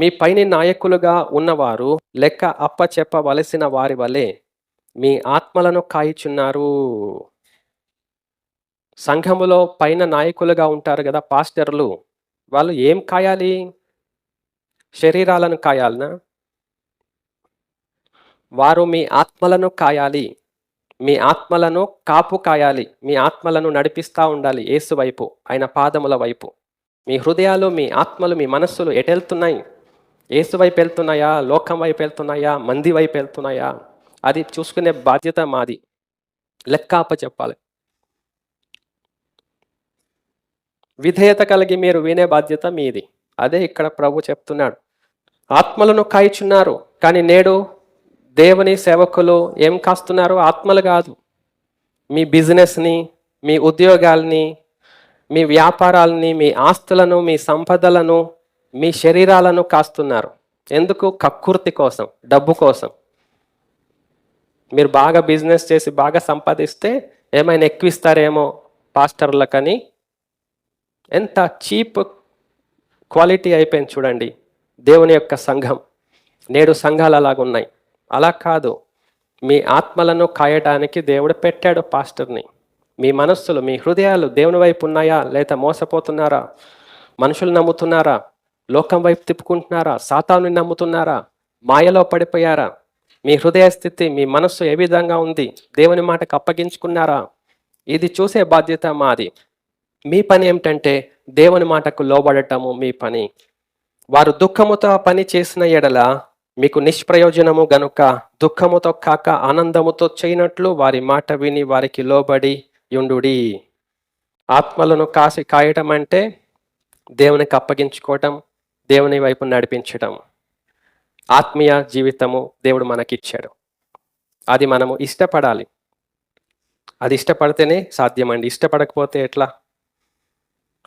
మీ పైన నాయకులుగా ఉన్నవారు లెక్క అప్పచెప్పవలసిన వారి వలె మీ ఆత్మలను కాయిచున్నారు. సంఘములో పైన నాయకులుగా ఉంటారు కదా పాస్టర్లు వాళ్ళు ఏం కాయాలి? శరీరాలను కాయాలనా? వారు మీ ఆత్మలను కాయాలి. మీ ఆత్మలను కాపు కాయాలి. మీ ఆత్మలను నడిపిస్తూ ఉండాలి ఏసు వైపు ఆయన పాదముల వైపు. మీ హృదయాలు మీ ఆత్మలు మీ మనస్సులు ఎటెళ్తున్నాయి? ఏసు వైపు వెళ్తున్నాయా? లోకం వైపు వెళ్తున్నాయా? మంది వైపు వెళ్తున్నాయా? అది చూసుకునే బాధ్యత మాది. లెక్కాప చెప్పాలి. విధేయత కలిగి మీరు వినే బాధ్యత మీది. అదే ఇక్కడ ప్రభు చెప్తున్నాడు. ఆత్మలను కాయిచున్నారు కానీ నేడు దేవుని సేవకులు ఏం కాస్తున్నారు ఆత్మలు కాదు. మీ బిజినెస్ని మీ ఉద్యోగాల్ని మీ వ్యాపారాలని మీ ఆస్తులను మీ సంపదలను మీ శరీరాలను కాస్తున్నారు. ఎందుకు? కక్కుర్తి కోసం డబ్బు కోసం. మీరు బాగా బిజినెస్ చేసి బాగా సంపాదిస్తే ఏమైనా ఎక్కువ ఇస్తారేమో పాస్టర్లకని. ఎంత చీప్ క్వాలిటీ అయిపోయింది చూడండి. దేవుని యొక్క సంఘం. నేడు సంఘాలు అలాగున్నాయి అలా కాదు. మీ ఆత్మలను కాయటానికి దేవుడు పెట్టాడు పాస్టర్ని. మీ మనస్సులు మీ హృదయాలు దేవుని వైపు ఉన్నాయా? లేదా మోసపోతున్నారా? మనుషులు నమ్ముతున్నారా? లోకం వైపు తిప్పుకుంటున్నారా? సాతాను నమ్ముతున్నారా? మాయలో పడిపోయారా? మీ హృదయ స్థితి మీ మనస్సు ఏ విధంగా ఉంది? దేవుని మాటకు అప్పగించుకున్నారా? ఇది చూసే బాధ్యత మాది. మీ పని ఏమిటంటే దేవుని మాటకు లోబడటము మీ పని. వారు దుఃఖముతో పని చేసిన ఎడల మీకు నిష్ప్రయోజనము గనుక దుఃఖముతో కాక ఆనందముతో చేయనట్లు వారి మాట విని వారికి లోబడి యుండుడి ఆత్మలను కాసి కాయటం అంటే దేవునికి అప్పగించుకోవటం దేవుని వైపు నడిపించడం ఆత్మీయ జీవితము దేవుడు మనకిచ్చాడు. అది మనము ఇష్టపడాలి. అది ఇష్టపడితేనే సాధ్యమండి. ఇష్టపడకపోతే ఎట్లా?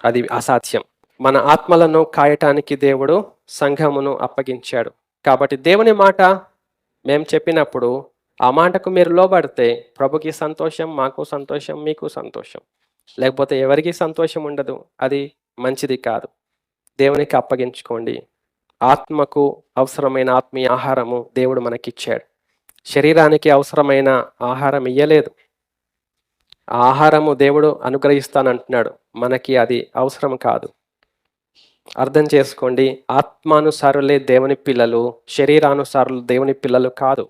అది అసాధ్యం. మన ఆత్మలను కాయటానికి దేవుడు సంఘమును అప్పగించాడు. కాబట్టి దేవుని మాట మేము చెప్పినప్పుడు ఆ మాటకు మీరు లోబడితే ప్రభుకి సంతోషం మాకు సంతోషం మీకు సంతోషం. లేకపోతే ఎవరికి సంతోషం ఉండదు. అది మంచిది కాదు. దేవునికి అప్పగించుకోండి. ఆత్మకు అవసరమైన ఆత్మీయ ఆహారము దేవుడు మనకిచ్చాడు. శరీరానికి అవసరమైన ఆహారం ఇయ్యలేదు. ఆహారము దేవుడు అనుగ్రహిస్తానంటున్నాడు. మనకి అది అవసరం కాదు. అర్థం చేసుకోండి. ఆత్మానుసారులే దేవుని పిల్లలు శరీరానుసారులు దేవుని పిల్లలు కాదు.